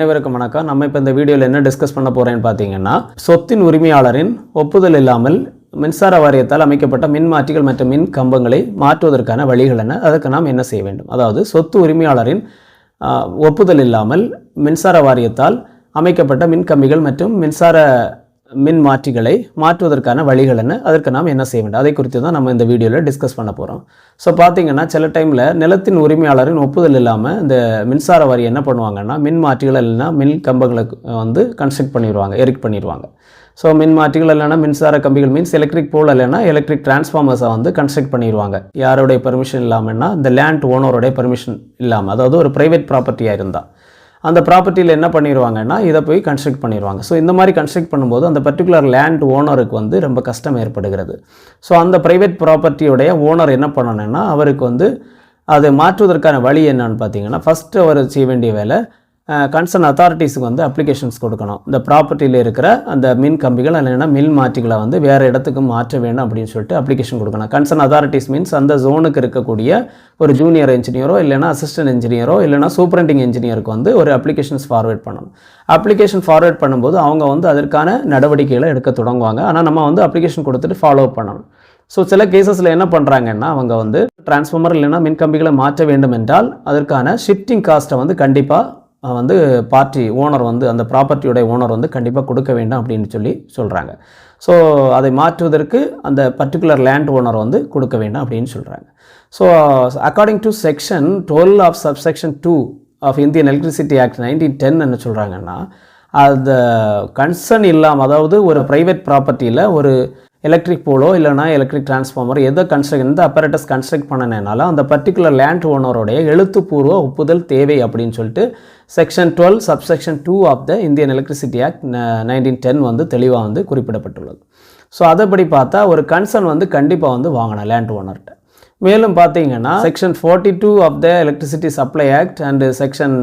அனைவருக்கும் வணக்கம். நம்ம இப்போ இந்த வீடியோவில் என்ன டிஸ்கஸ் பண்ண போகிறேன்னு பார்த்தீங்கன்னா சொத்தின் உரிமையாளரின் ஒப்புதல் இல்லாமல் மின்சார வாரியத்தால் அமைக்கப்பட்ட மின்மாற்றிகள் மற்றும் மின் கம்பங்களை மாற்றுவதற்கான வழிகள் என்ன? அதற்கு நாம் என்ன செய்ய வேண்டும்? அதாவது சொத்து உரிமையாளரின் ஒப்புதல் இல்லாமல் மின்சார வாரியத்தால் அமைக்கப்பட்ட மின் கம்பிகள் மற்றும் மின்சார மின் மாற்றிகளை மாற்றுவதற்கான வழிகள் என்ன? அதற்கு நாம் என்ன செய்ய வேண்டும்? அதை குறித்து தான் நம்ம இந்த வீடியோவில் டிஸ்கஸ் பண்ண போகிறோம் ஸோ பார்த்தீங்கன்னா சில டைமில் நிலத்தின் உரிமையாளரின் ஒப்புதல் இல்லாமல் இந்த மின்சார வாரி என்ன பண்ணுவாங்கன்னா மின் மாற்றிகள் இல்லைன்னா மின் கம்பங்களுக்கு வந்து கன்ஸ்ட்ரக்ட் பண்ணிடுவாங்க எரிக் பண்ணிடுவாங்க ஸோ மின் மாற்றிகள் இல்லைனா மின்சார கம்பிகள் மீன்ஸ் எலக்ட்ரிக் போல் இல்லைன்னா எலக்ட்ரிக் டிரான்ஸ்ஃபார்மர்ஸை வந்து கன்ஸ்ட்ரக்ட் பண்ணிடுவாங்க யாருடைய பெர்மிஷன் இல்லாமல்னா இந்த லேண்ட் ஓனருடைய பெர்மிஷன் இல்லாமல் அதாவது ஒரு ப்ரைவேட் ப்ராப்பர்ட்டியாக இருந்தால் அந்த ப்ராப்பர்ட்டியில் என்ன பண்ணிடுவாங்கன்னா இதை போய் கன்ஸ்ட்ரக்ட் பண்ணிடுவாங்க ஸோ இந்த மாதிரி கன்ஸ்ட்ரக்ட் பண்ணும்போது அந்த பர்டிகுலர் லேண்ட் ஓனருக்கு வந்து ரொம்ப கஷ்டம் ஏற்படுகிறது. ஸோ அந்த ப்ரைவேட் ப்ராப்பர்ட்டியோடைய ஓனர் என்ன பண்ணணுன்னா அவருக்கு வந்து அதை மாற்றுவதற்கான வழி என்னன்னு பார்த்தீங்கன்னா ஃபஸ்ட்டு அவர் செய்ய வேண்டிய வேலை கன்சர்ன் அத்தாரிட்டிஸுக்கு வந்து அப்ளிகேஷன்ஸ் கொடுக்கணும். இந்த ப்ராப்பர்ட்டியில் இருக்கிற அந்த மின் கம்பிகள் இல்லைன்னா மின் மாற்றிகளை வந்து வேறு இடத்துக்கு மாற்ற வேணும் அப்படின்னு சொல்லிட்டு அப்ளிகேஷன் கொடுக்கணும். கன்சர்ன் அத்தாரிட்டிஸ் மீன்ஸ் அந்த ஜோனுக்கு இருக்கக்கூடிய ஒரு ஜூனியர் இன்ஜினியரோ இல்லைனா அசிஸ்டன்ட் இன்ஜினியரோ இல்லைனா சூப்பரண்டிங் இன்ஜினியருக்கு வந்து ஒரு அப்ளிகேஷன்ஸ் ஃபார்வேர்ட் பண்ணணும். அப்ளிகேஷன் ஃபார்வேர்ட் பண்ணும்போது அவங்க வந்து அதற்கான நடவடிக்கைகளை எடுக்க தொடங்குவாங்க. ஆனால் நம்ம வந்து அப்ளிகேஷன் கொடுத்துட்டு ஃபாலோ பண்ணணும். ஸோ சில கேசஸில் என்ன பண்ணுறாங்கன்னா அவங்க வந்து டிரான்ஸ்ஃபார்மர் இல்லைன்னா மின்கம்பிகளை மாற்ற வேண்டும் என்றால் அதற்கான ஷிஃப்டிங் காஸ்ட்டை வந்து கண்டிப்பாக வந்து பார்ட்டி ஓனர் வந்து அந்த ப்ராப்பர்ட்டியோட ஓனர் வந்து கண்டிப்பாக கொடுக்க வேண்டாம் அப்படின்னு சொல்லி சொல்கிறாங்க ஸோ அதை மாற்றுவதற்கு அந்த பர்டிகுலர் லேண்ட் ஓனர் வந்து கொடுக்க வேண்டாம் அப்படின்னு சொல்கிறாங்க so according to section twelve of sub section two of Indian electricity act nineteen ten என்ன சொல்கிறாங்கன்னா அந்த கன்சர்ன் இல்லாமல் அதாவது ஒரு ப்ரைவேட் ப்ராப்பர்ட்டியில் ஒரு எலக்ட்ரிக் போலோ இல்லைனா எலக்ட்ரிக் டிரான்ஸ்ஃபார்மர் எதை கன்ஸ்ட்ரக்ட் எந்த அப்பரேட்டஸ் கன்ஸ்ட்ரக்ட் பண்ணனால அந்த பர்டிகுலர் லேண்ட் ஓனருடைய எழுத்துப்பூர்வ ஒப்புதல் தேவை அப்படின்னு சொல்லிட்டு section twelve subsection two of the Indian electricity act nineteen ten வந்து தெளிவாக வந்து குறிப்பிடப்பட்டுள்ளது. ஸோ அதைப்படி பார்த்தா ஒரு கன்சர்ன் வந்து கண்டிப்பாக வந்து வாங்கணும் லேண்ட் ஓனர்கிட்ட மேலும் பார்த்தீங்கன்னா section forty two of the electricity supply act and section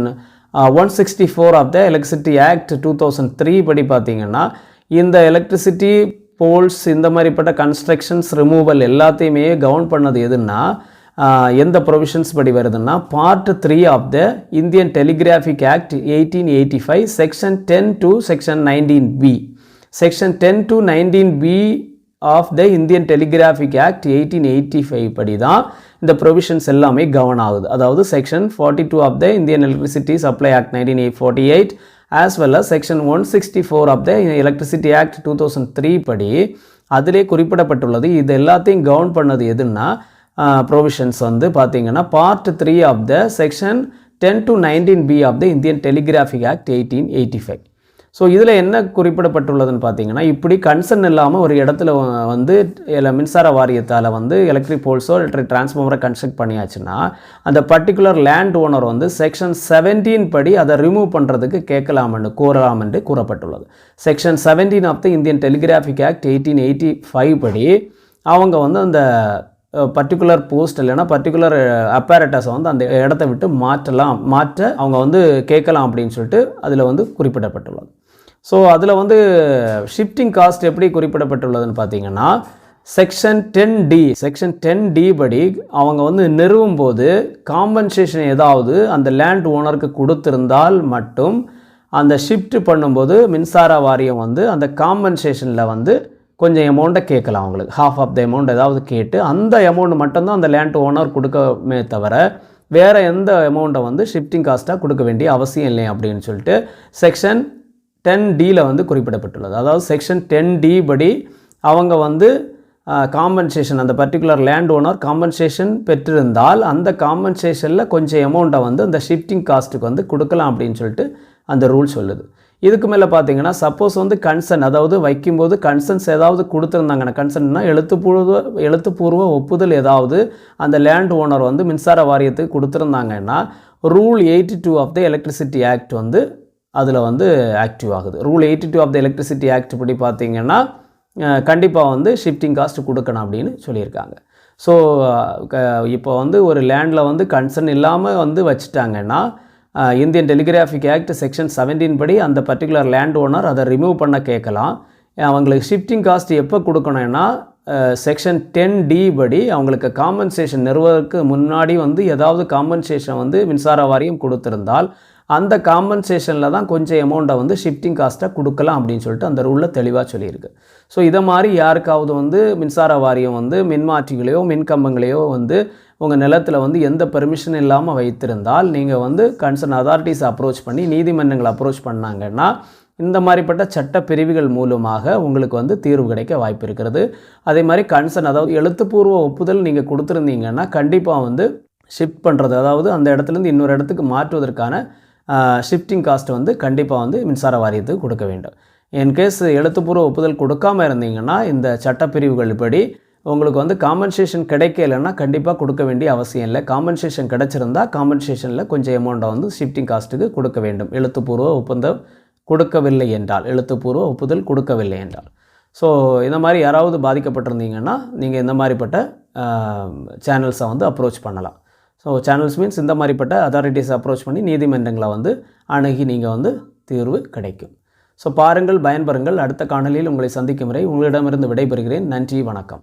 one sixty four of the electricity act two thousand three படி பார்த்தீங்கன்னா இந்த எலக்ட்ரிசிட்டி போல்ஸ் இந்த மாதிரிப்பட்ட கன்ஸ்ட்ரக்ஷன்ஸ் ரிமூவல் எல்லாத்தையுமே கவுன் பண்ணது எதுன்னா எந்த ப்ரொவிஷன்ஸ் படி வருதுன்னா part three of the Indian telegraphic act eighteen eighty five section ten to section nineteen B section ten to nineteen B of the Indian telegraphic act eighteen eighty five படி தான் இந்த provisions எல்லாமே govern ஆகுது. அதாவது section forty two of the Indian electricity supply act nineteen eight forty eight as well as section one sixty four of the electricity act two thousand three படி அதிலே குறிப்பிடப்பட்டுள்ளது. இது எல்லாத்தையும் கவர்ன் பண்ணது எதுன்னா ப்ரொவிஷன்ஸ் வந்து பார்த்தீங்கன்னா part three of the section ten to nineteen B of the Indian telegraphic act eighteen eighty five so இதில் என்ன குறிப்பிடப்பட்டுள்ளதுன்னு பார்த்தீங்கன்னா இப்படி கன்சர்ன் இல்லாமல் ஒரு இடத்துல வந்து இல்ல மின்சார வாரியத்தால் வந்து எலக்ட்ரிக் போல்ஸோ எலக்ட்ரிக் டிரான்ஸ்ஃபார்மரை கன்ஸ்ட்ரக்ட் பண்ணியாச்சுன்னா அந்த பர்டிகுலர் லேண்ட் ஓனர் வந்து செக்ஷன் 17 படி அதை ரிமூவ் பண்ணுறதுக்கு கேட்கலாம்னு கூறலாம் என்று கூறப்பட்டுள்ளது. Section 17 of the Indian telegraphic act eighteen eighty five படி அவங்க வந்து அந்த பர்டிகுலர் போஸ்ட் இல்லைன்னா பர்டிகுலர் அப்பேரட்டஸை வந்து அந்த இடத்த விட்டு மாற்றலாம் மாற்ற அவங்க வந்து கேட்கலாம் அப்படின்னு சொல்லிட்டு அதில் வந்து குறிப்பிடப்பட்டுள்ளது. ஸோ அதில் வந்து ஷிஃப்டிங் காஸ்ட் எப்படி குறிப்பிடப்பட்டுள்ளதுன்னு பார்த்தீங்கன்னா section ten D section ten D படி அவங்க வந்து நிறுவும் போது காம்பன்சேஷன் ஏதாவது அந்த லேண்ட் ஓனருக்கு கொடுத்திருந்தால் மட்டும் அந்த ஷிஃப்ட் பண்ணும்போது மின்சார வாரியம் வந்து அந்த காம்பன்சேஷனில் வந்து கொஞ்சம் அமௌண்ட்டை கேட்கலாம் அவங்களுக்கு. ஹாஃப் ஆஃப் த அமௌண்ட் ஏதாவது கேட்டு அந்த அமௌண்ட் மட்டும்தான் அந்த லேண்ட் ஓனர் கொடுக்கமே தவிர வேறு எந்த அமௌண்ட்டை வந்து ஷிஃப்டிங் காஸ்ட்டாக கொடுக்க வேண்டிய அவசியம் இல்லை அப்படின்னு சொல்லிட்டு செக்ஷன் டென் டியில் வந்து குறிப்பிடப்பட்டுள்ளது. அதாவது செக்ஷன் டென் டி படி அவங்க வந்து காம்பன்சேஷன் அந்த பர்டிகுலர் லேண்ட் ஓனர் காம்பன்சேஷன் பெற்றிருந்தால் அந்த காம்பன்சேஷனில் கொஞ்சம் அமௌண்ட்டை வந்து அந்த ஷிஃப்டிங் காஸ்ட்டுக்கு வந்து கொடுக்கலாம் அப்படின்னு சொல்லிட்டு அந்த ரூல் சொல்லுது. இதுக்கு மேலே பார்த்தீங்கன்னா சப்போஸ் வந்து கன்சர்ன் அதாவது வைக்கும்போது கன்சர்ன்ஸ் ஏதாவது கொடுத்துருந்தாங்கன்னா கன்சர்ன்னா எழுத்துப்பூர்வ எழுத்துப்பூர்வ ஒப்புதல் ஏதாவது அந்த லேண்ட் ஓனர் வந்து மின்சார வாரியத்துக்கு கொடுத்துருந்தாங்கன்னா rule eighty two of the electricity act வந்து அதில் வந்து ஆக்டிவ் ஆகுது. Rule eighty two of the electricity act படி பார்த்திங்கன்னா கண்டிப்பாக வந்து ஷிஃப்டிங் காஸ்ட் கொடுக்கணும் அப்படின்னு சொல்லியிருக்காங்க. ஸோ இப்போ வந்து ஒரு லேண்டில் வந்து கன்சர்ன் இல்லாமல் வந்து வச்சுட்டாங்கன்னா இந்தியன் டெலிகிராஃபிக் ஆக்ட் செக்ஷன் 17 படி அந்த பர்டிகுலர் லேண்ட் ஓனர் அதை ரிமூவ் பண்ண கேட்கலாம். அவங்களுக்கு ஷிஃப்டிங் காஸ்ட் எப்போ கொடுக்கணும்னா செக்ஷன் டென் டி படி அவங்களுக்கு காம்பன்சேஷன் நிறுவதற்கு முன்னாடி வந்து ஏதாவது காம்பன்சேஷன் வந்து மின்சார வாரியம் கொடுத்துருந்தால் அந்த காம்பன்சேஷனில் தான் கொஞ்சம் அமௌண்ட்டை வந்து ஷிஃப்டிங் காஸ்ட்டை கொடுக்கலாம் அப்படின்னு சொல்லிட்டு அந்த ரூலில் தெளிவாக சொல்லியிருக்கு. ஸோ இதை மாதிரி யாருக்காவது வந்து மின்சார வாரியம் வந்து மின்மாற்றிகளையோ மின்கம்பங்களையோ வந்து உங்கள் நிலத்தில் வந்து எந்த பெர்மிஷன் இல்லாமல் வைத்திருந்தால் நீங்கள் வந்து கன்சர்ன் அதாரிட்டிஸ் அப்ரோச் பண்ணி நீதிமன்றங்களை அப்ரோச் பண்ணாங்கன்னா இந்த மாதிரிப்பட்ட சட்ட பிரிவுகள் மூலமாக உங்களுக்கு வந்து தீர்வு கிடைக்க வாய்ப்பு இருக்கிறது. அதே மாதிரி கன்சர்ன் அதாவது எழுத்துப்பூர்வ ஒப்புதல் நீங்கள் கொடுத்துருந்தீங்கன்னா கண்டிப்பாக வந்து ஷிஃப்ட் பண்ணுறது அதாவது அந்த இடத்துலேருந்து இன்னொரு இடத்துக்கு மாற்றுவதற்கான ஷிஃப்டிங் காஸ்ட் வந்து கண்டிப்பாக வந்து மின்சார வாரியத்துக்கு கொடுக்க வேண்டும். இன்கேஸ் எழுத்துப்பூர்வ ஒப்புதல் கொடுக்காம இருந்தீங்கன்னா இந்த சட்டப்பிரிவுகள் படி உங்களுக்கு வந்து காம்பன்சேஷன் கிடைக்கலைன்னா கண்டிப்பாக கொடுக்க வேண்டிய அவசியம் இல்லை. காம்பன்சேஷன் கிடச்சிருந்தா காம்பன்சேஷனில் கொஞ்சம் அமௌண்ட்டை வந்து ஷிஃப்டிங் காஸ்ட்டுக்கு கொடுக்க வேண்டும். எழுத்துப்பூர்வ ஒப்பந்தம் கொடுக்கவில்லை என்றால் எழுத்துப்பூர்வ ஒப்புதல் கொடுக்கவில்லை என்றால். ஸோ இந்த மாதிரி யாராவது பாதிக்கப்பட்டிருந்தீங்கன்னா நீங்கள் இந்த மாதிரிப்பட்ட சேனல்ஸை வந்து அப்ரோச் பண்ணலாம். ஸோ சேனல்ஸ் மீன்ஸ் இந்த மாதிரிப்பட்ட அத்தாரிட்டிஸ் அப்ரோச் பண்ணி நீதிமன்றங்களை வந்து அணுகி நீங்கள் வந்து தீர்வு கிடைக்கும். ஸோ பாருங்கள் பயன்பெறுங்கள். அடுத்த காணொலியில் உங்களை சந்திக்கும் வரை உங்களிடமிருந்து விடைபெறுகிறேன். நன்றி வணக்கம்.